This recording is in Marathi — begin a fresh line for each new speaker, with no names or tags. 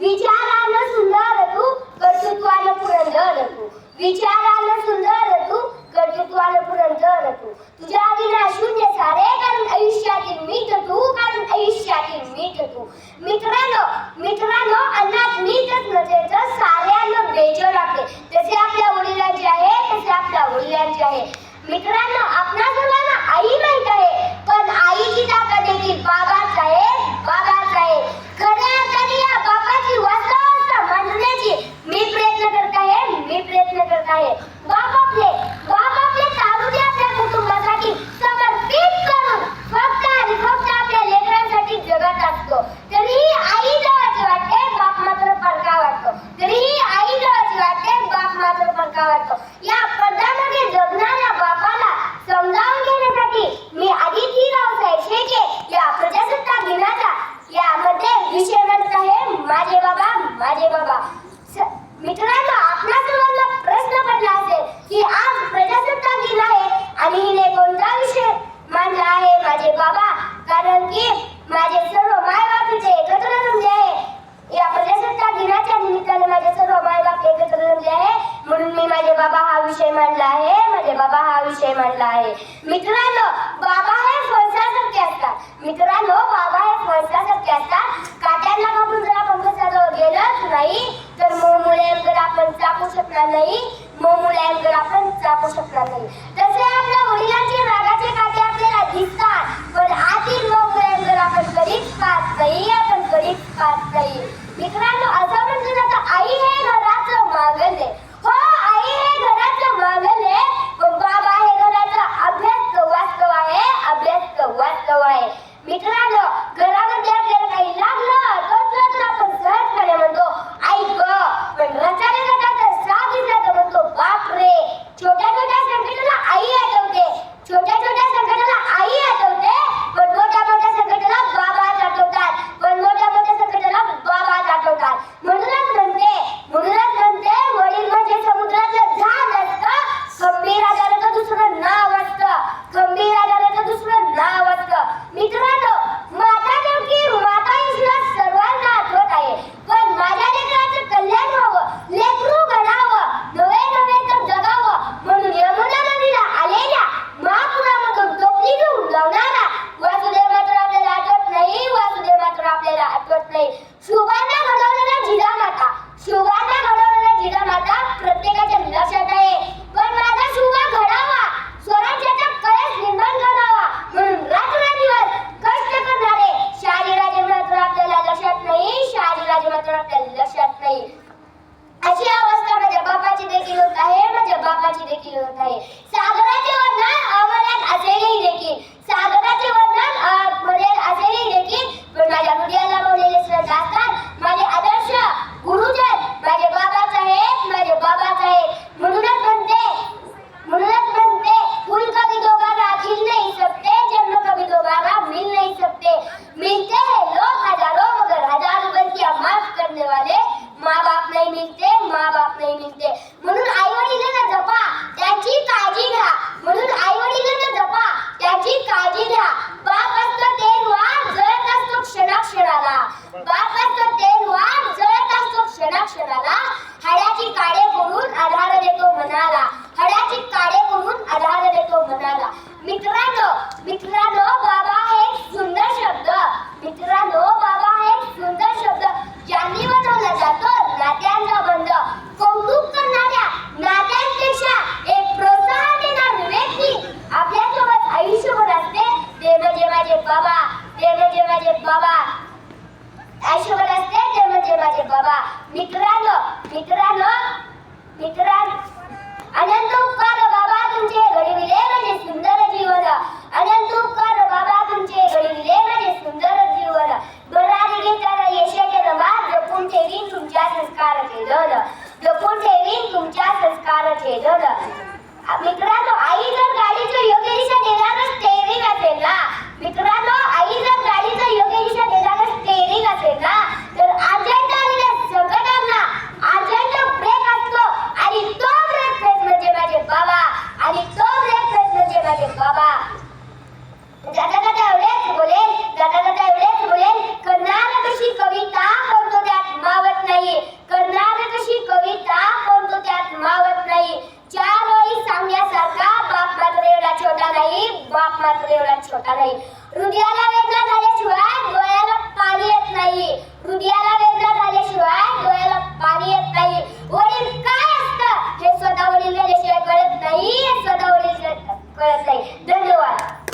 વિચાર આના સુંદર હતું કર્તૃત્વનું પુરંદર હતું વિચાર बाबा माझे बाबा. मित्रांनो आपल्या सर्वांना प्रश्न पडला असेल की आज प्रजासत्ताक दिन आहे आणि हिने कोणता विषय मांडला आहे माझे बाबा? कारण की माझे सर्व मायबापीचे एकत्र जमले आहे. या प्रजासत्ताक दिनाच्या निमित्ताने माझे सर्व मायबाप एकत्र जमले आहे. म्हणून मी माझे बाबा हा विषय मांडला आहे. बाबा हा विषय मांडला आहे. मित्रांनो बाबा हे फणसासारखे असतात. मित्रांनो बाबा हे फणसासारखे असतात. काट्यांना बघून जर आपण फणसाजवळ गेलोच नाही तर मोमुळ्यांकडे आपण चापू शकणार नाही. मोमुळ्यांकडे आपण चापू शकणार नाही. तसे आपल्या वडिलांचे येईल सुवर्ण घडवणारा जिजामाता. सुवर्ण घडवणारा जिजामाता प्रत्येकाच्या निराशात आहे. पण माझा सुवा घडावा. स्वराज्याचा कळस निर्माण करावा. म्हणून रात्रदिवस कष्ट करणारे शहाजीराजे मात्र आपल्याला लक्षात नाही. शहाजीराजे मात्र आपल्याला लक्षात नाही. अशी अवस्था माझ्या बापाची देखील होत आहे. माझ्या बापाची देखील होत आहे. Bora. me Oh.